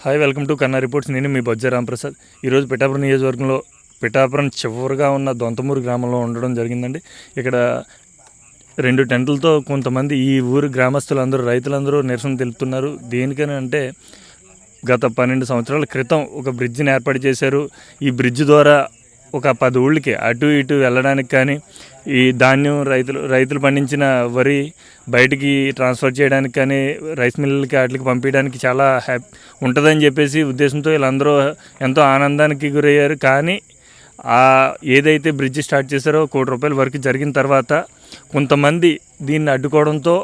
Hi welcome to Kanna reports. నేను మీ బొజ్జ రాంప్రసాద్. ఈరోజు పిఠాపురం నియోజకవర్గంలో పిఠాపురం చివరిగా ఉన్న దొంతమూరు గ్రామంలో ఉండడం జరిగిందండి. ఇక్కడ రెండు టెంట్లతో కొంతమంది ఈ ఊరు గ్రామస్తులందరూ రైతులందరూ నిరసన తెలుపుతున్నారు. దేనికని అంటే గత పన్నెండు సంవత్సరాల క్రితం ఒక బ్రిడ్జిని ఏర్పాటు చేశారు. ఈ బ్రిడ్జ్ ద్వారా ఒక పది ఊళ్ళకి అటు ఇటు వెళ్ళడానికి కానీ ఈ ధాన్యం రైతులు రైతులు పండించిన వరి బయటికి ట్రాన్స్ఫర్ చేయడానికి కానీ రైస్ మిల్లులకి వాటికి పంపించడానికి చాలా హ్యాపీ ఉంటుందని చెప్పేసి ఉద్దేశంతో వీళ్ళందరూ ఎంతో ఆనందానికి గురయ్యారు. కానీ ఆ ఏదైతే బ్రిడ్జ్ స్టార్ట్ చేశారో కోటి రూపాయల వరకు జరిగిన తర్వాత కొంతమంది దీన్ని అడ్డుకోవడంతో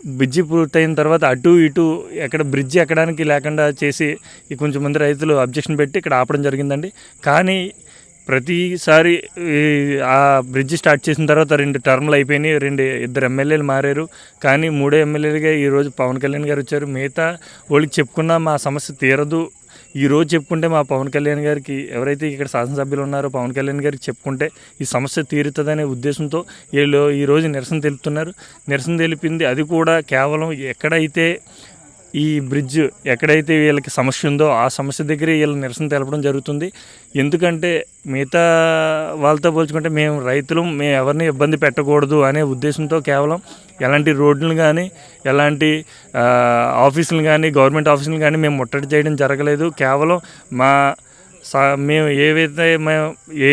బ్రిడ్జి పూర్తయిన తర్వాత అటు ఇటు ఎక్కడ బ్రిడ్జి ఎక్కడానికి లేకుండా చేసి కొంచెం మంది రైతులు అబ్జెక్షన్ పెట్టి ఇక్కడ ఆపడం జరిగిందండి. కానీ ప్రతిసారి ఆ బ్రిడ్జ్ స్టార్ట్ చేసిన తర్వాత రెండు టర్మ్లు అయిపోయినాయి. రెండు ఇద్దరు ఎమ్మెల్యేలు మారారు. కానీ మూడో ఎమ్మెల్యేలుగా ఈరోజు పవన్ కళ్యాణ్ గారు వచ్చారు. మిగతా వాళ్ళకి చెప్పుకున్నా మా సమస్య తీరదు. ఈరోజు చెప్పుకుంటే మా పవన్ కళ్యాణ్ గారికి ఎవరైతే ఇక్కడ శాసనసభ్యులు ఉన్నారో పవన్ కళ్యాణ్ గారికి చెప్పుకుంటే ఈ సమస్య తీరుతుందనే ఉద్దేశంతో వీళ్ళు ఈరోజు నిరసన తెలుపుతున్నారు. నిరసన తెలిపింది అది కూడా కేవలం ఎక్కడైతే ఈ బ్రిడ్జ్ ఎక్కడైతే వీళ్ళకి సమస్య ఉందో ఆ సమస్య దగ్గరే వీళ్ళు నిరసన తెలపడం జరుగుతుంది. ఎందుకంటే మిగతా వాళ్ళతో పోల్చుకుంటే మేము రైతులు మేము ఎవరిని ఇబ్బంది పెట్టకూడదు అనే ఉద్దేశంతో కేవలం ఎలాంటి రోడ్లను కానీ ఎలాంటి ఆఫీసులు కానీ గవర్నమెంట్ ఆఫీసులు కానీ మేము ముట్టడి చేయడం జరగలేదు. కేవలం మా సా మేము ఏవైతే మేము ఏ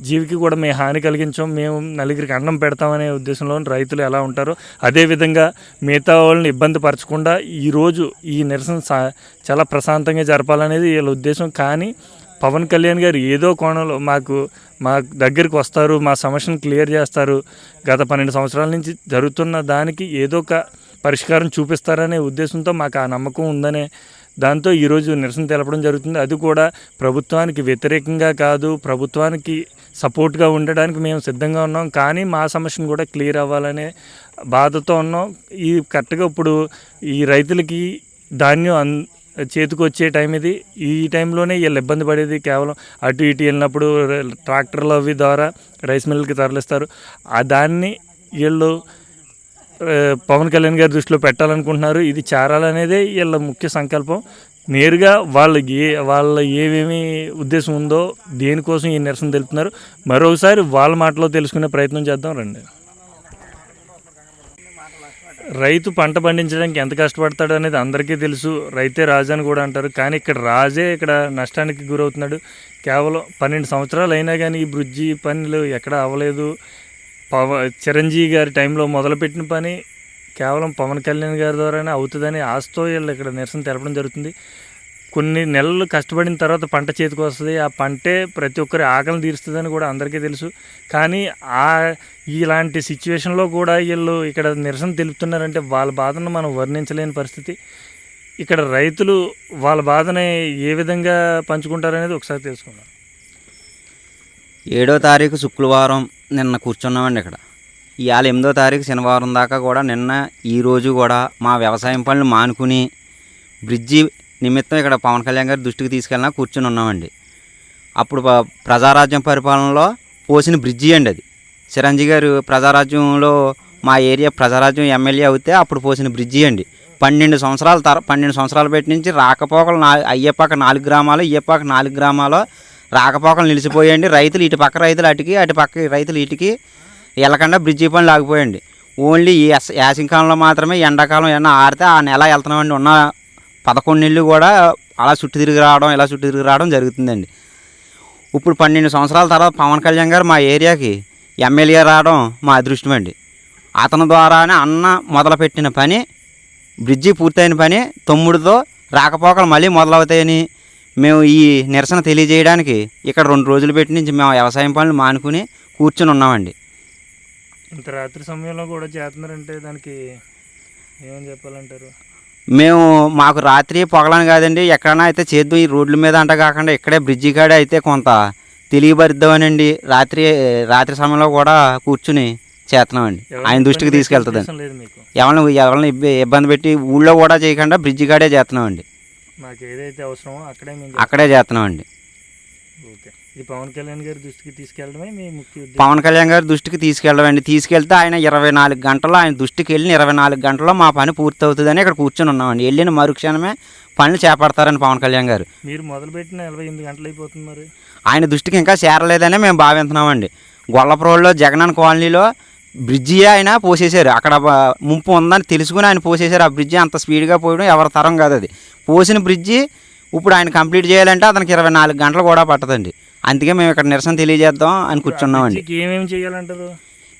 జీవికి కూడా మేము హాని కలిగించాం మేము నలుగురికి అన్నం పెడతామనే ఉద్దేశంలో రైతులు ఎలా ఉంటారో అదేవిధంగా మిగతా వాళ్ళని ఇబ్బంది పరచకుండా ఈరోజు ఈ నిరసన సా- చాలా ప్రశాంతంగా జరపాలనేది వీళ్ళ ఉద్దేశం. కానీ పవన్ కళ్యాణ్ గారు ఏదో కోణంలో మాకు మా దగ్గరికి వస్తారు మా సమస్యను క్లియర్ చేస్తారు. గత పన్నెండు సంవత్సరాల నుంచి జరుగుతున్న దానికి ఏదో ఒక పరిష్కారం చూపిస్తారనే ఉద్దేశంతో మాకు ఆ నమ్మకం ఉందనే దాంతో ఈరోజు నిరసన తెలపడం జరుగుతుంది. అది కూడా ప్రభుత్వానికి వ్యతిరేకంగా కాదు ప్రభుత్వానికి సపోర్ట్గా ఉండడానికి మేము సిద్ధంగా ఉన్నాం. కానీ మా సమస్యను కూడా క్లియర్ అవ్వాలనే బాధతో ఉన్నాం. ఈ కరెక్ట్గా ఇప్పుడు ఈ రైతులకి ధాన్యం అన్ చేతికి వచ్చే టైం ఇది. ఈ టైంలోనే వీళ్ళు ఇబ్బంది పడేది కేవలం అటు ఇటు వెళ్ళినప్పుడు ట్రాక్టర్లు అవి ద్వారా రైస్ మిల్కి తరలిస్తారు. ఆ దాన్ని వీళ్ళు పవన్ కళ్యాణ్ గారి దృష్టిలో పెట్టాలనుకుంటున్నారు. ఇది చేరాలనేదే వీళ్ళ ముఖ్య సంకల్పం. నేరుగా వాళ్ళకి వాళ్ళ ఏమేమి ఉద్దేశం ఉందో దేనికోసం ఈ నిరసన తెలుపుతున్నారు. మరోసారి వాళ్ళ మాటలో తెలుసుకునే ప్రయత్నం చేద్దాం రండి. రైతు పంట పండించడానికి ఎంత కష్టపడతాడు అనేది అందరికీ తెలుసు. రైతే రాజు అని కూడా అంటారు. కానీ ఇక్కడ రాజే ఇక్కడ నష్టానికి గురవుతున్నాడు. కేవలం పన్నెండు సంవత్సరాలు అయినా కానీ ఈ బ్రిడ్జి పనులు ఎక్కడ అవ్వలేదు. పవ చిరంజీవి గారి టైంలో మొదలుపెట్టిన పని కేవలం పవన్ కళ్యాణ్ గారి ద్వారానే అవుతుందని ఆశతో వీళ్ళు ఇక్కడ నిరసన తెలపడం జరుగుతుంది. కొన్ని నెలలు కష్టపడిన తర్వాత పంట చేతికి వస్తుంది. ఆ పంటే ప్రతి ఒక్కరి ఆకలిని తీరుస్తుందని కూడా అందరికీ తెలుసు. కానీ ఆ ఇలాంటి సిచ్యువేషన్లో కూడా వీళ్ళు ఇక్కడ నిరసన తెలుపుతున్నారంటే వాళ్ళ బాధను మనం వర్ణించలేని పరిస్థితి. ఇక్కడ రైతులు వాళ్ళ బాధని ఏ విధంగా పంచుకుంటారనేది ఒకసారి తెలుసుకుందాం. ఏడో తారీఖు శుక్రవారం నిన్న కూర్చున్నామండి ఇక్కడ. ఇవాళ ఎనిమిదో తారీఖు శనివారం దాకా కూడా నిన్న ఈ రోజు కూడా మా వ్యవసాయం పనులు మానుకుని బ్రిడ్జి నిమిత్తం ఇక్కడ పవన్ కళ్యాణ్ గారి దృష్టికి తీసుకెళ్ళినా కూర్చుని ఉన్నామండి. అప్పుడు ప్రజారాజ్యం పరిపాలనలో పోసిన బ్రిడ్జి అండి అది. చిరంజీవి గారు ప్రజారాజ్యంలో మా ఏరియా ప్రజారాజ్యం ఎమ్మెల్యే అవుతే అప్పుడు పోసిన బ్రిడ్జి అండి. పన్నెండు సంవత్సరాల తర పన్నెండు సంవత్సరాల పెట్టి నుంచి రాకపోకలు నా అయ్యేపాక నాలుగు గ్రామాలు ఇయ్యేపాక నాలుగు గ్రామాలు రాకపోకలు నిలిచిపోయండి. రైతులు ఇటు పక్క రైతులు అటుకి అటు పక్క రైతులు ఇటుకి వెళ్ళకుండా బ్రిడ్జి పనులు ఆగిపోయండి ఓన్లీ ఈ యాసంకాలంలో మాత్రమే ఎండాకాలం ఏమన్నా ఆరితే ఆ నెల వెళ్తున్నామండి. ఉన్న పదకొండు నెలలు కూడా అలా చుట్టు తిరిగి రావడం ఇలా చుట్టు తిరిగి రావడం జరుగుతుందండి. ఇప్పుడు పన్నెండు సంవత్సరాల తర్వాత పవన్ కళ్యాణ్ గారు మా ఏరియాకి ఎమ్మెల్యే రావడం మా అదృష్టం అండి. అతని ద్వారానే అన్న మొదలుపెట్టిన పని బ్రిడ్జి పూర్తయిన పని తమ్ముడితో రాకపోకలు మళ్ళీ మొదలవుతాయని మేము ఈ నిరసన తెలియజేయడానికి ఇక్కడ రెండు రోజులు పెట్టి నుంచి మేము వ్యవసాయం పనులు మానుకుని కూర్చుని ఉన్నామండి. ఇంత రాత్రి సమయంలో కూడా చేస్తున్నారంటే దానికి ఏమని చెప్పాలంటారు? మేము మాకు రాత్రి పొగలని కాదండి ఎక్కడైనా అయితే చేద్దాం ఈ రోడ్ల మీద అంట కాకుండా ఇక్కడే బ్రిడ్జి కాడ అయితే కొంత తెలియబరుద్దామనండి రాత్రి రాత్రి సమయంలో కూడా కూర్చుని చేస్తున్నామండి. ఆయన దృష్టికి తీసుకెళ్తుందండి ఎవరిని ఎవరిని ఇబ్బ- ఇబ్బంది పెట్టి ఊళ్ళో కూడా చేయకుండా బ్రిడ్జి కాడే చేస్తున్నామండి. మాకు ఏదైతే అవసరమో అక్కడే మేము అక్కడే చేస్తున్నామండి. ఓకే. ఇది పవన్ కళ్యాణ్ గారి దృష్టికి తీసుకెళ్ళడమే మీ ముఖ్య పవన్ కళ్యాణ్ గారి దృష్టికి తీసుకెళ్ళమండి తీసుకెళ్తే ఆయన ఇరవై నాలుగు గంటల్లో ఆయన దృష్టికి వెళ్ళిన ఇరవై నాలుగు గంటల్లో మా పని పూర్తి అవుతుందని ఇక్కడ కూర్చొని ఉన్నామండి. వెళ్ళిన మరుక్షణమే పనులు చేపడతారని పవన్ కళ్యాణ్ గారు. మీరు మొదలుపెట్టిన నలభై ఎనిమిది గంటలు అయిపోతుంది మరి. ఆయన దృష్టికి ఇంకా చేరలేదని మేము భావిస్తున్నామండి. గొల్లపురంలో జగనన్న కాలనీలో బ్రిడ్జి ఆయన పోసేశారు. అక్కడ ముంపు ఉందని తెలుసుకుని ఆయన పోసేశారు. ఆ బ్రిడ్జి అంత స్పీడ్గా పోయడం ఎవరి తరం కాదు అది. పోసిన బ్రిడ్జి ఇప్పుడు ఆయన కంప్లీట్ చేయాలంటే అతనికి ఇరవై నాలుగు గంటలు కూడా పట్టదండి. అందుకే మేము ఇక్కడ నిరసన తెలియజేద్దాం అని కూర్చున్నామండి. ఏమేమి చేయాలంటారు?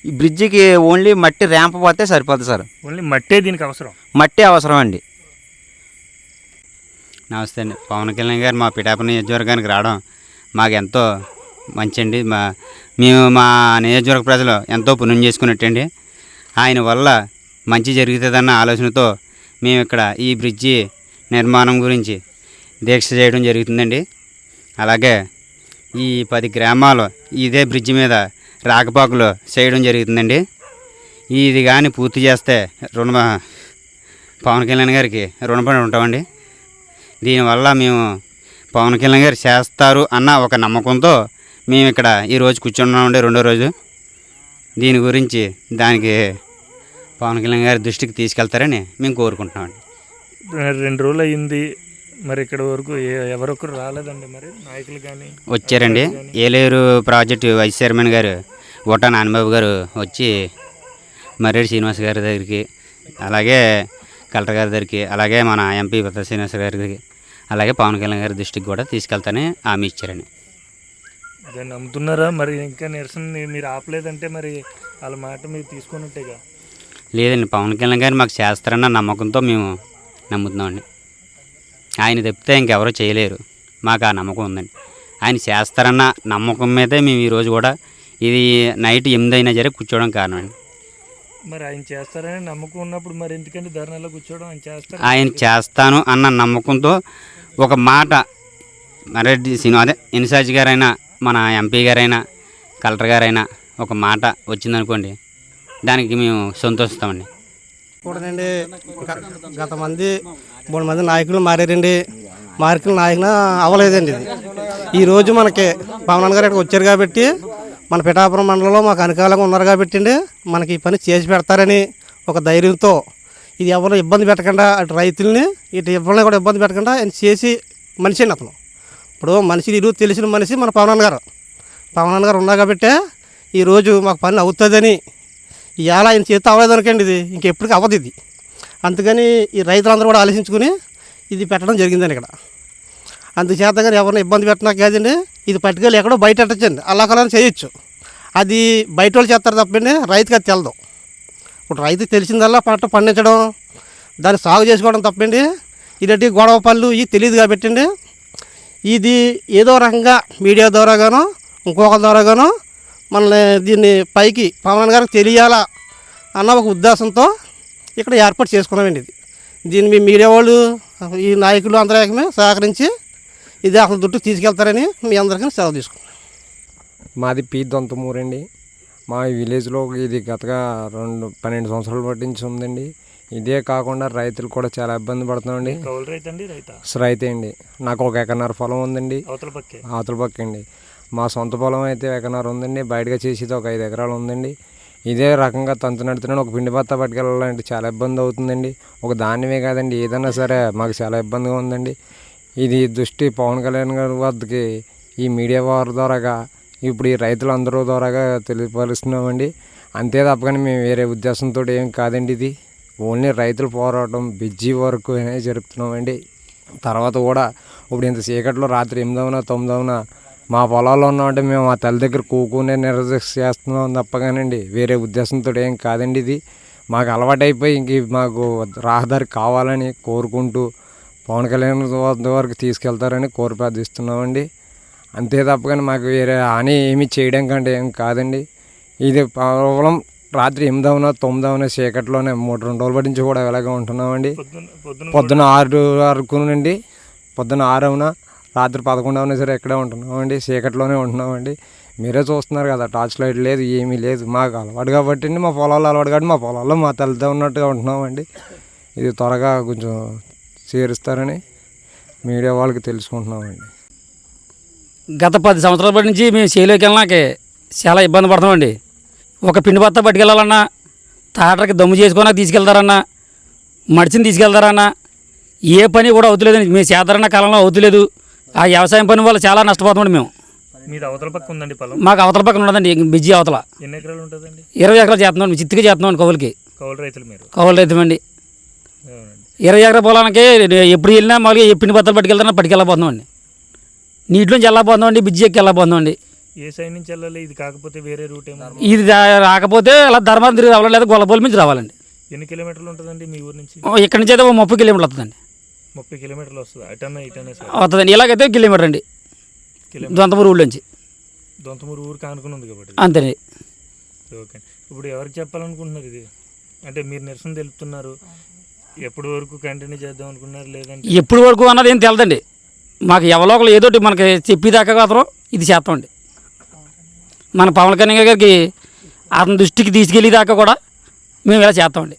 ఈ బ్రిడ్జికి ఓన్లీ మట్టి ర్యాంప్ పోతే సరిపోతుంది సార్. ఓన్లీ మట్టే దీనికి అవసరం? మట్టి అవసరం అండి. నమస్తే అండి. పవన్ కళ్యాణ్ గారు మా పిఠాపురం నియోజకవర్గానికి రావడం మాకు ఎంతో మంచి అండి. మా మేము మా నియోజకవర్గ ప్రజలు ఎంతో పుణ్యం చేసుకున్నట్టండి. ఆయన వల్ల మంచి జరుగుతుందన్న ఆలోచనతో మేము ఇక్కడ ఈ బ్రిడ్జి నిర్మాణం గురించి దీక్ష చేయడం జరుగుతుందండి. అలాగే ఈ పది గ్రామాలు ఇదే బ్రిడ్జి మీద రాకపోకలు చేయడం జరుగుతుందండి. ఇది కానీ పూర్తి చేస్తే రుణ పవన్ కళ్యాణ్ గారికి రుణపడి ఉంటామండి. దీనివల్ల మేము పవన్ కళ్యాణ్ గారు చేస్తారు అన్న ఒక నమ్మకంతో మేము ఇక్కడ ఈరోజు కూర్చున్నామండి రెండో రోజు. దీని గురించి దానికి పవన్ కళ్యాణ్ గారి దృష్టికి తీసుకెళ్తారని మేము కోరుకుంటున్నామండి రెండు రోజులు అయ్యింది. మరి ఇక్కడ వరకు ఎవరొకరు రాలేదండి మరి? నాయకులు కానీ వచ్చారండి. ఏలేరు ప్రాజెక్టు వైస్ చైర్మన్ గారు ఓటా నాన్నబాబు గారు వచ్చి మర్రెడ్డి శ్రీనివాస్ గారి దగ్గరికి అలాగే కలెక్టర్ గారి దగ్గరికి అలాగే మన ఎంపీ భద్ర శ్రీనివాస్ గారి దగ్గరికి అలాగే పవన్ కళ్యాణ్ గారి దృష్టికి కూడా తీసుకెళ్తానని హామీ ఇచ్చారండి. దాన్ని నమ్ముతున్నారా? మరి ఇంకా నిరసన మీరు ఆపలేదంటే మరి వాళ్ళ మాట మీరు తీసుకున్నట్టేగా లేదండి పవన్ కళ్యాణ్ గారు మాకు చేస్తారన్న నమ్మకంతో మేము నమ్ముతున్నామండి ఆయన తప్పితే ఇంకెవరూ చేయలేరు. మాకు ఆ నమ్మకం ఉందండి. ఆయన చేస్తారన్న నమ్మకం మీదే మేము ఈరోజు కూడా ఇది నైట్ ఎనిమిది అయినా సరే కూర్చోవడం కారణం అండి. మరి ఆయన చేస్తారని నమ్మకం ఉన్నప్పుడు మరి ఎందుకంటే ధర్నాలో కూర్చోవడం? ఆయన చేస్తారు ఆయన చేస్తాను అన్న నమ్మకంతో ఒక మాట మరెడ్డి సినిమా అదే ఇన్ఛార్జ్ గారైనా మన ఎంపీ గారైనా కలెక్టర్ గారైనా ఒక మాట వచ్చిందనుకోండి దానికి మేము సంతోషిస్తామండి. కూడానండి గత మంది మూడు మంది నాయకులు మారారండి. మార్కులు నాయకులు అవ్వలేదండి ఇది. ఈరోజు మనకి పవన్ గారు ఇక్కడికి వచ్చారు కాబట్టి మన పిఠాపురం మండలంలో మాకు అనుకూలంగా ఉన్నారు కాబట్టి అండి మనకి ఈ పని చేసి పెడతారని ఒక ధైర్యంతో ఇది ఎవరు ఇబ్బంది పెట్టకుండా అటు రైతుల్ని ఇటు ఎవరిని కూడా ఇబ్బంది పెట్టకుండా ఆయన చేసి మనిషి అతను. ఇప్పుడు మనిషి ఇరువు తెలిసిన మనిషి మన పవన్ గారు పవన్ గారు ఉన్నా కాబట్టి ఈరోజు మాకు పని అవుతుందని ఇవాళ ఆయన చేత అవ్వలేదు అనుకోండి ఇది. ఇంకెప్పటికీ అవ్వదు ఇది. అందుకని ఈ రైతులందరూ కూడా ఆలోచించుకుని ఇది పెట్టడం జరిగిందని ఇక్కడ. అందుచేత కానీ ఎవరిని ఇబ్బంది పెట్టినా కాదండి ఇది పట్టుకెళ్ళి ఎక్కడో బయట పెట్టచ్చండి. అలా కలా చేయొచ్చు. అది బయట వాళ్ళు చేస్తారు తప్పండి రైతుకి అది తెలదు. ఇప్పుడు రైతు తెలిసిందల్లా పంట పండించడం దాన్ని సాగు చేసుకోవడం తప్పండి. ఇలాంటి గొడవ పళ్ళు ఇవి తెలియదు కాబట్టండి ఇది ఏదో రకంగా మీడియా ద్వారాగానో ఇంకొక ద్వారాగానో మనల్ని దీన్ని పైకి పవన్ గారికి తెలియాలా అన్న ఒక ఉద్దేశంతో ఇక్కడ ఏర్పాటు చేసుకున్నామండి ఇది. దీన్ని మీ మీడియా వాళ్ళు ఈ నాయకులు అందరూ సహకరించి ఇది అసలు దుట్టుకు తీసుకెళ్తారని మీ అందరికీ సెలవు తీసుకున్నాం మాది పీ దొంతమూరండి. మా విలేజ్లో ఇది గతగా రెండు పన్నెండు సంవత్సరాలు పట్టించి ఉందండి. ఇదే కాకుండా రైతులు కూడా చాలా ఇబ్బంది పడుతున్నామండి రైతు అండి నాకు ఒక ఎకరన్నర పొలం ఉందండి. అవతల పక్కే? ఆతుల పక్క అండి. మా సొంత పొలం అయితే ఎకరన్నర ఉందండి. బయటగా చేసేది ఒక ఐదు ఎకరాలు ఉందండి. ఇదే రకంగా తంతు నడుతున్నాను ఒక పిండి బత్త పట్టుకెళ్ళాలంటే చాలా ఇబ్బంది అవుతుందండి. ఒక ధాన్యమే కాదండి. ఏదైనా సరే మాకు చాలా ఇబ్బందిగా ఉందండి. ఇది దృష్టి పవన్ కళ్యాణ్ గారి వద్దకి ఈ మీడియా వారి ద్వారాగా ఇప్పుడు ఈ రైతులందరూ ద్వారాగా తెలియపరుస్తున్నామండి. అంతే తప్పకని మేము వేరే ఉద్దేశంతో ఏం కాదండి ఇది. ఓన్లీ రైతుల పోరాటం బిజీ వరకు అనే జరుపుతున్నామండి. తర్వాత కూడా ఇప్పుడు ఇంత చీకట్లో రాత్రి ఎనిమిదవన తొమ్మిదవన మా పొలాల్లో ఉన్నామంటే మేము మా తల్లి దగ్గర కూకునే నిరదీక్ష చేస్తున్నాం తప్పగానండి. వేరే ఉద్దేశంతో ఏం కాదండి ఇది. మాకు అలవాటైపోయి ఇంక మాకు రహదారి కావాలని కోరుకుంటూ పవన్ కళ్యాణ్ వరకు తీసుకెళ్తారని కోరి ప్రార్థిస్తున్నామండి. అంతే తప్పగాని మాకు వేరే హాని ఏమీ చేయడం కంటే ఏం కాదండి. ఇది కేవలం రాత్రి ఎనిమిదవన తొమ్మిదవన చీకట్లోనే మూడు రెండు రోజుల పట్టి నుంచి కూడా ఇలాగే ఉంటున్నామండి? పొద్దున్న పొద్దున ఆరు వరకు నుండి పొద్దున ఆరు అవునా రాత్రి పదకొండు అవునా సరే ఇక్కడే ఉంటున్నామండి? చీకట్లోనే ఉంటున్నామండి. మీరే చూస్తున్నారు కదా టార్చ్ లైట్ లేదు ఏమీ లేదు మాకు అలవాటు కాబట్టి అండి, మా పొలాల్లో అలవాటు కాబట్టి మా పొలాల్లో మా తల్లితో ఉన్నట్టుగా ఉంటున్నామండి. ఇది త్వరగా కొంచెం చేరుస్తారని మీడియా వాళ్ళకి తెలుసుకుంటున్నామండి. గత పది సంవత్సరాల బట్టి నుంచి మేము చేయలేకి వెళ్ళడానికి చాలా ఇబ్బంది పడుతున్నామండి. ఒక పిండి బత్త పట్టుకెళ్ళాలన్నా తాటరికి దమ్ము చేసుకోనా తీసుకెళ్తారన్నా మడిచిని తీసుకెళ్తారన్నా ఏ పని కూడా అవుతలేదండి మేము సాధారణ కాలంలో అవుతలేదు. ఆ వ్యవసాయం పని వల్ల చాలా నష్టపోతున్నాం మేము. మీది అవతల పక్క ఉందండి పొలం? మాకు అవతల పక్కన ఉన్నదండి బిజీ అవతల. ఎన్ని ఎకరాలు ఉంటుందండి? ఇరవై ఎకరాలు చేస్తున్నాం చిత్తుగా చేస్తున్నాం కవులకి కౌలు రైతులు మీరు? కవులు రైతుమండి అవునండి. ఇరవై ఎకరా పొలానికి ఎప్పుడు వెళ్ళినా ఏ పిండి బత్తలు పట్టుకెళ్తానో పట్టుకెళ్ళబోతున్నామండి నీటిలోంచి వెళ్ళబోతున్నామండి బిజ్జి ఎక్కి వెళ్ళబోతున్నామండి ఏ సైడ్ నుంచి వెళ్ళాలి? ఇది కాకపోతే వేరే రూట్ ఏమో ఇది రాకపోతే అలా ధర్మారం తిరిగి రావాలి లేదా గొల్లపల్లి నుంచి రావాలండి. ఎన్ని కిలోమీటర్లు ఉంటుందండి మీ ఊరు నుంచి? ఇక్కడి నుంచి అయితే ముప్పై కిలోమీటర్లు వస్తుందండి. ముప్పై కిలోమీటర్లు వస్తుంది? అటన్నా ఇటన్నా సార్. వస్తుందండి. ఇలాగైతే కిలోమీటర్ అండి. దొంతమూరు ఊళ్ళోంచి దొంతమూరు ఊరు కానుకుని ఉంది కాబట్టి. అంతేనండి. ఓకే. ఇప్పుడు ఎవరికి చెప్పాలనుకుంటున్నారు ఇది? అంటే మీరు నిరసన తెలుపుతున్నారు. ఎప్పటి వరకు కంటిన్యూ చేద్దాం అనుకున్నారు లేదంటే? ఎప్పుడు వరకు అన్నది ఏం తెలదండి. మాకు ఎవరో ఒకరు ఏదోటి మనకి చెప్పేదాకా మాత్రం ఇది చేస్తామండి. మన పవన్ కళ్యాణ్ గారికి అతని దృష్టికి తీసుకెళ్ళేదాకా కూడా మేము ఇలా చేస్తామండి.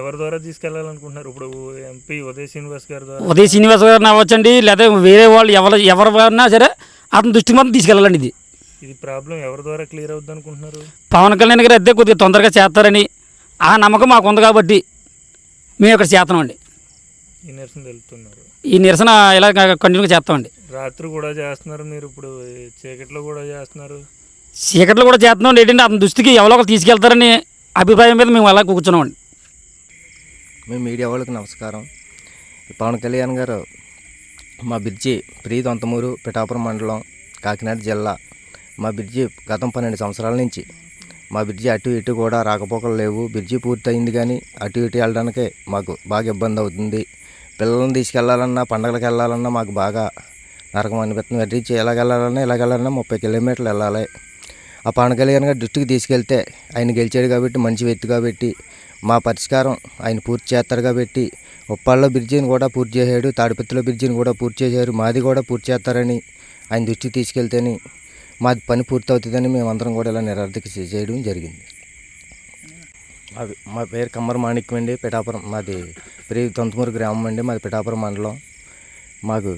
ఎవరి ద్వారా తీసుకెళ్ళాలనుకుంటున్నారు? ఇప్పుడు ఎంపీ ఉదయ్ శ్రీనివాస్ గారి ద్వారా. ఉదయ్ శ్రీనివాస్ గారిని అవ్వచ్చండి లేదా వేరే వాళ్ళు ఎవరు ఎవరు అన్నా సరే అతని దృష్టికి మాత్రం తీసుకెళ్ళాలండి ఇది. ఇది ప్రాబ్లం ఎవరి ద్వారా క్లియర్ అవుద్ది అనుకుంటున్నారు? పవన్ కళ్యాణ్ గారు అద్దె కొద్దిగా తొందరగా చేస్తారని ఆ నమ్మకం మాకు ఉంది కాబట్టి మేము ఇక్కడ చేస్తామండి ఈ నిరసన తెలుపుతున్నారు. ఈ నిరసన ఇలా కంటిన్యూగా చేస్తామండి. రాత్రి కూడా చేస్తున్నారు మీరు ఇప్పుడు చీకట్లో కూడా చేస్తున్నారు. చీకట్లు కూడా చేస్తున్నాం. ఏంటంటే అతని దృష్టికి ఎవరో ఒకరు తీసుకెళ్తారని అభిప్రాయం మీద మేము అలా కూర్చున్నామండి. మేము మీడియా వాళ్ళకి నమస్కారం. పవన్ కళ్యాణ్ గారు మా బిర్జి ప్రీ దొంతమూరు పిఠాపురం మండలం కాకినాడ జిల్లా మా బిర్జి గతం పన్నెండు సంవత్సరాల నుంచి మా బిర్జి అటు ఇటు కూడా రాకపోకలు లేవు. బిర్జి పూర్తయింది కానీ అటు ఇటు వెళ్ళడానికే మాకు బాగా ఇబ్బంది అవుతుంది. పిల్లల్ని తీసుకెళ్ళాలన్నా పండగలకు వెళ్ళాలన్నా మాకు బాగా నరకం అనిపిస్తుంది. వెర్రించి ఎలాగ వెళ్ళాలన్నా ఇలాగ వెళ్ళాలన్నా ముప్పై కిలోమీటర్లు వెళ్ళాలి. ఆ పవన్ కళ్యాణ్ దృష్టికి తీసుకెళ్తే ఆయన గెలిచాడు కాబట్టి మంచి వ్యక్తి కాబట్టి మా పరిష్కారం ఆయన పూర్తి చేస్తారు కాబట్టి ఉప్పాళ్ళలో బ్రిడ్జిని కూడా పూర్తి చేశాడు తాడిపత్రిలో బ్రిడ్జిని కూడా పూర్తి చేశారు మాది కూడా పూర్తి చేస్తారని ఆయన దృష్టికి తీసుకెళ్తేనే మాది పని పూర్తి అవుతుందని మేమందరం కూడా ఇలా నిరర్థక చేయడం జరిగింది. అవి మా పేరు కమ్మర మాణిక్యం అండి పిఠాపురం మాది ప్రీ తొంతమూరు గ్రామం అండి మాది పిఠాపురం మండలం. మాకు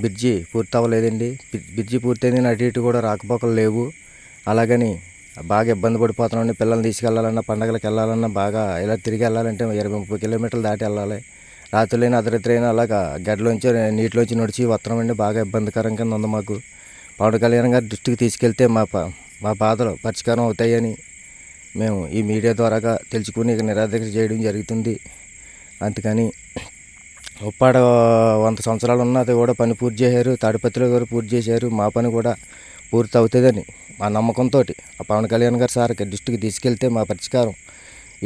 బ్రిడ్జి పూర్తి అవ్వలేదండి బ్రిడ్జి పూర్తయింది అటు ఇటు కూడా రాకపోకలు లేవు. అలాగని బాగా ఇబ్బంది పడిపోతున్నాం పిల్లల్ని తీసుకెళ్ళాలన్నా పండగలకు వెళ్ళాలన్నా బాగా ఇలా తిరిగి వెళ్ళాలంటే ఇరవై ముప్పై కిలోమీటర్లు దాటి వెళ్ళాలి. రాత్రులైన అర్ధరాత్రైనా అలాగా గడ్డలోంచి నీటిలోంచి నడిచి వస్తున్నామండి. బాగా ఇబ్బందికరం కింద ఉంది మాకు. పవన్ కళ్యాణ్ గారి దృష్టికి తీసుకెళ్తే మా మా బాధలు పరిష్కారం అవుతాయని మేము ఈ మీడియా ద్వారాగా తెలుసుకుని ఇక నిరాధక చేయడం జరుగుతుంది. అందుకని ఉప్పాడ వంద సంవత్సరాలు ఉన్నది కూడా పని పూర్తి చేశారు. తాడిపత్రిలో గారు పూర్తి చేశారు. మా పని కూడా పూర్తి అవుతుందని మా నమ్మకంతో ఆ పవన్ కళ్యాణ్ గారు సార్ దృష్టికి తీసుకెళ్తే మా పరిష్కారం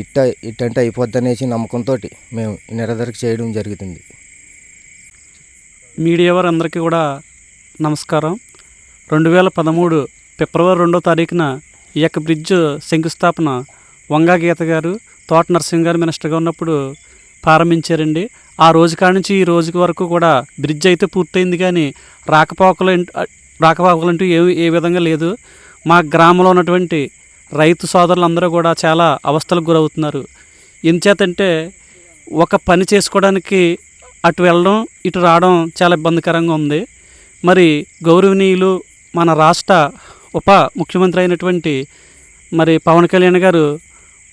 ఇట్ట ఇట్టంటే అయిపోద్ది అనేసి నమ్మకంతో మేము ఈ చేయడం జరుగుతుంది. మీడియా వారందరికీ కూడా నమస్కారం. రెండు వేల పదమూడు ఫిబ్రవరి రెండో తారీఖున ఈ యొక్క బ్రిడ్జ్ శంకుస్థాపన వంగా గీత గారు తోట నరసింహ గారు మినిస్టర్గా ఉన్నప్పుడు ప్రారంభించారండి. ఆ రోజు కాడ నుంచి ఈ రోజు వరకు కూడా బ్రిడ్జ్ అయితే పూర్తయింది కానీ రాకపోకలు రాకపోకలంటూ ఏ ఏ విధంగా లేదు. మా గ్రామంలో ఉన్నటువంటి రైతు సోదరులందరూ కూడా చాలా అవస్థలకు గురవుతున్నారు. ఎంచేతంటే ఒక పని చేసుకోవడానికి అటు వెళ్ళడం ఇటు రావడం చాలా ఇబ్బందికరంగా ఉంది. మరి గౌరవనీయులు మన రాష్ట్ర ఉప ముఖ్యమంత్రి అయినటువంటి మరి పవన్ కళ్యాణ్ గారు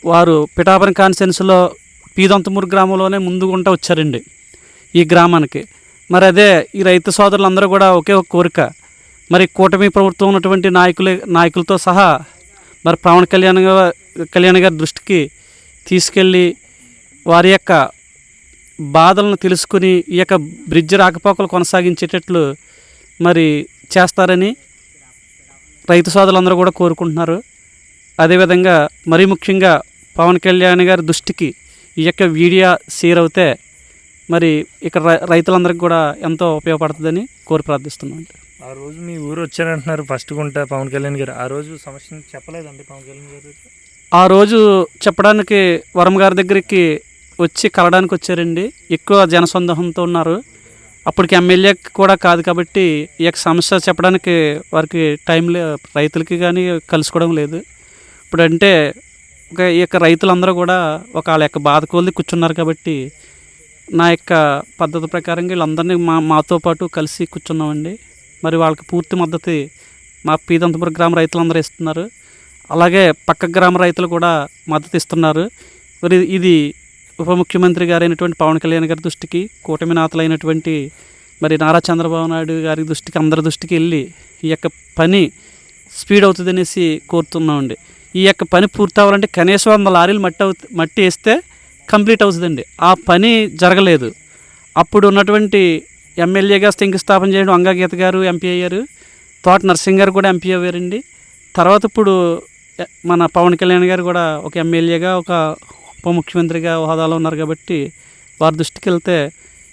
వారు పిఠాపురం కాన్స్టిట్యున్సీలో పీదొంతమూరు గ్రామంలోనే ముందుగుంటా వచ్చారండి ఈ గ్రామానికి. మరి అదే ఈ రైతు సోదరులందరూ కూడా ఒకే ఒక కోరిక మరి కూటమి ప్రభుత్వం ఉన్నటువంటి నాయకులే నాయకులతో సహా మరి పవన్ కళ్యాణ్ కళ్యాణ్ గారి దృష్టికి తీసుకెళ్ళి వారి యొక్క బాధలను తెలుసుకుని ఈ యొక్క బ్రిడ్జ్ రాకపోకలు కొనసాగించేటట్లు మరి చేస్తారని రైతు సోదరులందరూ కూడా కోరుకుంటున్నారు. అదేవిధంగా మరీ ముఖ్యంగా పవన్ కళ్యాణ్ గారి దృష్టికి ఈ యొక్క వీడియో షేర్ అవుతే మరి ఇక్కడ రై- రైతులందరికీ కూడా ఎంతో ఉపయోగపడుతుందని కోరి ప్రార్థిస్తున్నాను ఆ రోజు మీ ఊరు వచ్చారంటున్నారు ఫస్ట్ గుంట పవన్ కళ్యాణ్ గారు. ఆ రోజు సమస్యను చెప్పలేదండి పవన్ కళ్యాణ్ గారు ఆ రోజు చెప్పడానికి వరం గారి దగ్గరికి వచ్చి కలడానికి వచ్చారండి. ఎక్కువ జనసందోహంతో ఉన్నారు. అప్పటికి ఎమ్మెల్యే కూడా కాదు కాబట్టి ఈ యొక్క సమస్య చెప్పడానికి వారికి టైం లే రైతులకి కానీ కలుసుకోవడం లేదు. ఇప్పుడు అంటే ఒక ఈ యొక్క రైతులందరూ కూడా ఒక వాళ్ళ యొక్క బాధ కోల్ది కూర్చున్నారు కాబట్టి నా యొక్క పద్ధతి ప్రకారం వీళ్ళందరినీ మా మాతో పాటు కలిసి కూర్చున్నామండి. మరి వాళ్ళకి పూర్తి మద్దతు మా పీదంతపురం గ్రామ రైతులందరూ ఇస్తున్నారు. అలాగే పక్క గ్రామ రైతులు కూడా మద్దతు ఇస్తున్నారు. మరి ఇది ఉప ముఖ్యమంత్రి గారైనటువంటి పవన్ కళ్యాణ్ గారి దృష్టికి కూటమి నాతలైనటువంటి మరి నారా చంద్రబాబు నాయుడు గారి దృష్టికి అందరి దృష్టికి వెళ్ళి ఈ యొక్క పని స్పీడ్ అవుతుంది అనేసి కోరుతున్నామండి. ఈ యొక్క పని పూర్తి అవ్వాలంటే కనీసం వంద లారీలు మట్టి అవుతు మట్టి వేస్తే కంప్లీట్ అవుతుందండి. ఆ పని జరగలేదు. అప్పుడు ఉన్నటువంటి ఎమ్మెల్యేగా శంకుస్థాపన చేయడం అంగాగీత గారు ఎంపీ అయ్యారు. తోట నరసింగ్ గారు కూడా ఎంపీ అయ్యారండి తర్వాత ఇప్పుడు మన పవన్ కళ్యాణ్ గారు కూడా ఒక ఎమ్మెల్యేగా ఒక ఉప ముఖ్యమంత్రిగా హోదాలో ఉన్నారు కాబట్టి వారి దృష్టికి వెళ్తే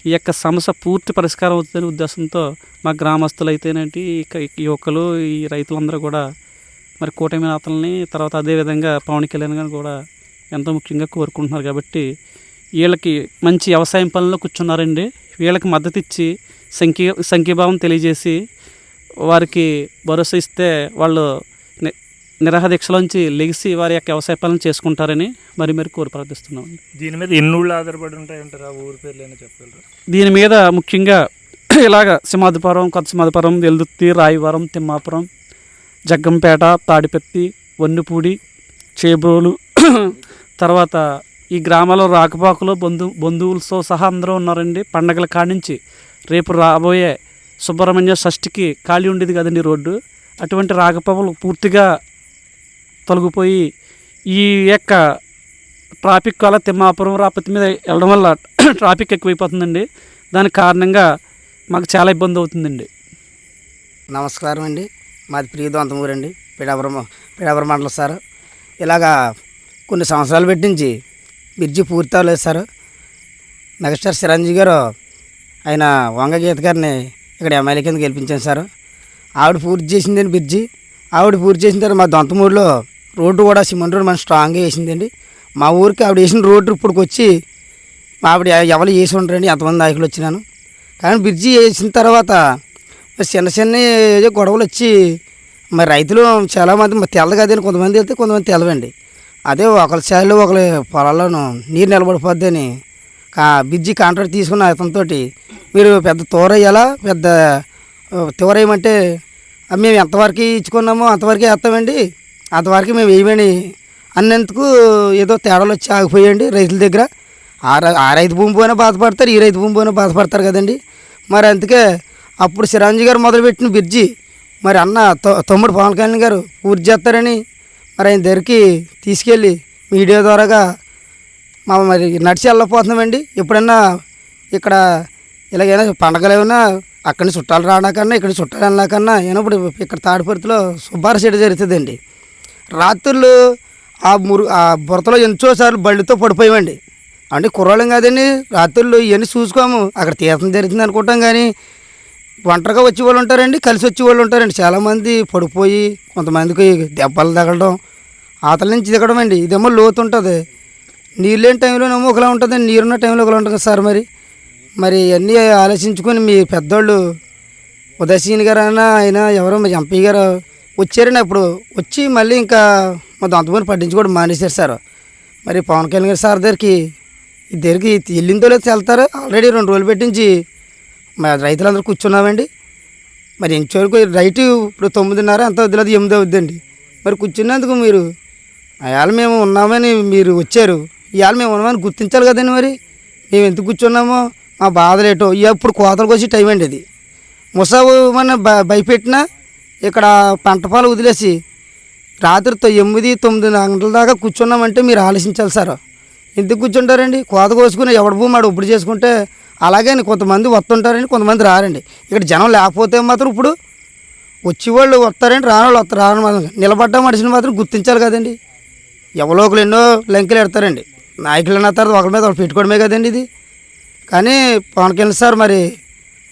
ఈ యొక్క సమస్య పూర్తి పరిష్కారం అవుతుందనే ఉద్దేశంతో మా గ్రామస్తులు అయితేనేంటి యువకులు ఈ రైతులందరూ కూడా మరి కూటమి నేతల్ని తర్వాత అదేవిధంగా పవన్ కళ్యాణ్ గారిని కూడా ఎంతో ముఖ్యంగా కోరుకుంటున్నారు కాబట్టి వీళ్ళకి మంచి వ్యవసాయం పనుల్లో కూర్చున్నారండి. వీళ్ళకి మద్దతు ఇచ్చి సంఖ్య సంఖ్యభావం తెలియజేసి వారికి భరోసా ఇస్తే వాళ్ళు ని నిరాహ దీక్షలోంచి లెగిసి వారి యొక్క వ్యవసాయ పనులు చేసుకుంటారని మరి మరి కోరి ప్రార్థిస్తున్నాం దీని మీద ఎన్ని ఊళ్ళు ఆధారపడి ఉంటాయంటారు ఆ ఊరి పేర్లైనా చెప్పగలరా? దీని మీద ముఖ్యంగా ఇలాగ సింహాదిపురం కొత్త సింహాదిపురం వెల్దుర్తి రాయవరం తిమ్మాపురం జగ్గంపేట తాడిపత్తి వన్నుపూడి చేబ్రోలు తర్వాత ఈ గ్రామంలో రాకపోకలు బంధు బంధువులతో సహా అందరూ ఉన్నారండి. పండగల కాడించి రేపు రాబోయే సుబ్రహ్మణ్య షష్ఠికి ఖాళీ ఉండేది కదండి రోడ్డు. అటువంటి రాకపోకలు పూర్తిగా తొలగిపోయి ఈ యొక్క ట్రాఫిక్ వల్ల తిమ్మాపురం రాపతి మీద వెళ్ళడం వల్ల ట్రాఫిక్ ఎక్కువైపోతుందండి. దానికి కారణంగా మాకు చాలా ఇబ్బంది అవుతుందండి. నమస్కారం అండి. మాది ప్రియదంతమూరండి పిడాపురం పిడాపురం మండలం సార్. ఇలాగా కొన్ని సంవత్సరాలు పెట్టించి బ్రిడ్జి పూర్తి అవ్వలేదు సార్. మెగాస్టార్ చిరంజీవి గారు ఆయన వంగ గీత గారిని ఇక్కడ ఎమ్మెల్యే కింద గెలిపించాను సార్. ఆవిడ పూర్తి చేసిందండి బ్రిడ్జి. ఆవిడ పూర్తి చేసిన తర్వాత మా దొంతమూరులో రోడ్డు కూడా సిమెంట్ రోడ్డు మనం స్ట్రాంగ్గా వేసిందండి మా ఊరికి ఆవిడ వేసిన రోడ్డు ఇప్పటికి వచ్చి ఆవిడ ఎవరు వేసి ఉంటారండి ఎంతమంది నాయకులు వచ్చినాను. కానీ బ్రిడ్జి వేసిన తర్వాత చిన్న చిన్న ఏదో గొడవలు వచ్చి మరి రైతులు చాలామంది తెల్ల తెల్లదు కదండి కొంతమంది వెళ్తే కొంతమంది తెలవండి. అదే ఒకరి స్థాయిలో ఒకరి పొలాల్లోనూ నీరు నిలబడిపోద్దని బిజ్జి బ్రిడ్జి కాంట్రాక్ట్ తీసుకున్న అతనితో మీరు పెద్ద తోరయ్యాలా పెద్ద తోరేయమంటే మేము ఎంతవరకు ఇచ్చుకున్నామో అంతవరకే వేస్తామండి. అంతవరకు మేము వేయమని అన్నందుకు ఏదో తేడాలు వచ్చి ఆగిపోయండి రైతుల దగ్గర. ఆ రై- ఆ రైతు భూమి పోయినా బాధపడతారు ఈ రైతు భూమి పోయినా బాధపడతారు కదండి. మరి అందుకే అప్పుడు చిరంజీవి గారు మొదలుపెట్టిన బ్రిడ్జి మరి అన్న తొ- తమ్ముడు పవన్ కళ్యాణ్ గారు పూర్తి చేస్తారని మరి ఆయన దగ్గరికి తీసుకెళ్ళి మీడియా ద్వారాగా మా మరి నడిచి వెళ్ళకపోతున్నామండి ఎప్పుడన్నా ఇక్కడ ఇలాగైనా పండగలు ఏమైనా అక్కడి చుట్టాలు రావడాకన్నా ఇక్కడ చుట్టాలు వెళ్ళాకన్నా ఏనప్పుడు ఇక్కడ తాడిపర్తిలో సుబ్బార చెడు జరుగుతుందండి. రాత్రులు ఆ మురు ఆ బురతలో ఎంతోసార్లు బళ్ళతో పడిపోయామండి. అంటే కుర్రాళ్ళం కాదండి రాత్రులు ఇవన్నీ చూసుకోము. అక్కడ తీర్థం జరుగుతుంది అనుకుంటాం కానీ ఒంటరిగా వచ్చే వాళ్ళు ఉంటారండి కలిసి వచ్చే వాళ్ళు ఉంటారండి. చాలామంది పడిపోయి కొంతమందికి దెబ్బలు తగలడం ఆతల నుంచి దిగడం అండి. ఇదేమో లోతు ఉంటుంది. నీరు లేని టైంలోనేమో ఒకలా ఉంటుంది నీరున్న టైంలో ఒకలా ఉంటుంది సార్ మరి. మరి ఇవన్నీ ఆలోచించుకొని మీ పెద్దోళ్ళు ఉదయసీని గారు అయినా ఆయన ఎవరో మరి ఎంపీ గారు వచ్చారండి అప్పుడు. వచ్చి మళ్ళీ ఇంకా మా దొంతమని పట్టించుకోవడం మానేశారు సార్. మరి పవన్ కళ్యాణ్ గారు సార్ దగ్గరికి దగ్గరికి వెళ్ళిందో లేదో వెళ్తారు ఆల్రెడీ రెండు రోజులు పెట్టించి మా రైతులందరూ కూర్చున్నామండి. మరి ఇంచువరకు రైతు ఇప్పుడు తొమ్మిదిన్నర ఎంత వద్దు లేదు ఎనిమిది అవుద్దండి. మరి కూర్చున్నందుకు మీరు ఇవాళ మేము ఉన్నామని మీరు వచ్చారు. ఇవాళ మేము ఉన్నామని గుర్తించాలి కదండి మరి. మేము ఎందుకు కూర్చున్నామో మా బాధలేటో ఇప్పుడు కోతలకు వచ్చి టైం అండి ఇది. ముసాగు మన భయపెట్టినా ఇక్కడ పంట పాలు వదిలేసి రాత్రి తొ- ఎనిమిది తొమ్మిది గంటల దాకా కూర్చున్నామంటే మీరు ఆలోచించాలి సార్. ఎందుకు కూర్చుంటారండి? కోత కోసుకుని ఎవడ భూమి ఆడు ఇప్పుడు చేసుకుంటే అలాగే కొంతమంది వస్తుంటారండి కొంతమంది రారండి. ఇక్కడ జనం లేకపోతే మాత్రం ఇప్పుడు వచ్చేవాళ్ళు వస్తారండి రాని వాళ్ళు వస్తారు రాని మాత్రం నిలబడ్డ మనిషిని మాత్రం గుర్తించాలి కదండి. ఎవరో ఒకరు ఎన్నో లంకెలు ఎడతారండి. నాయకులు అన్న తర్వాత ఒకరి మీద ఒకరు పెట్టుకోవడమే కదండి ఇది. కానీ పవన్ కళ్యాణ్ సార్ మరి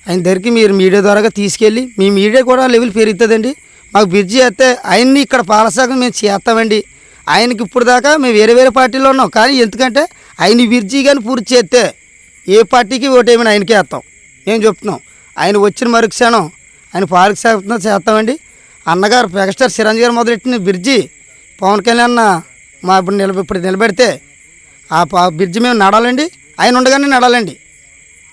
ఆయన దగ్గరికి మీరు మీడియా ద్వారాగా తీసుకెళ్ళి మీ మీడియా కూడా లెవెల్ పెరుగుతుందండి. మాకు బ్రిడ్జి వేస్తే ఆయన్ని ఇక్కడ పాలసాగం మేము చేస్తామండి. ఆయనకి ఇప్పుడు దాకా మేము వేరే వేరే పార్టీలో ఉన్నాం. కానీ ఎందుకంటే ఆయన బ్రిడ్జి కానీ పూర్తి చేస్తే ఏ పార్టీకి ఓటేమని ఆయనకే వేస్తాం. మేము చెప్తున్నాం? ఆయన వచ్చిన మరుక్షణం ఆయన పార్క్ శాతం చేస్తామండి. అన్నగారు మెగాస్టార్ చిరంజీవి గారు మొదలెట్టిన బ్రిడ్జి పవన్ కళ్యాణ్ అన్న మా ఇప్పుడు నిలబ ఇప్పుడు నిలబెడితే ఆ ప- బ్రిడ్జి మేము నడాలండి. ఆయన ఉండగానే నడాలండి.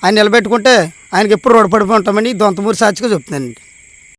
ఆయన నిలబెట్టుకుంటే ఆయనకి ఎప్పుడు రోడ్డు పడిపోయి ఉంటామండి. దొంతమూరి సాక్షిగా చెప్తున్నానండి.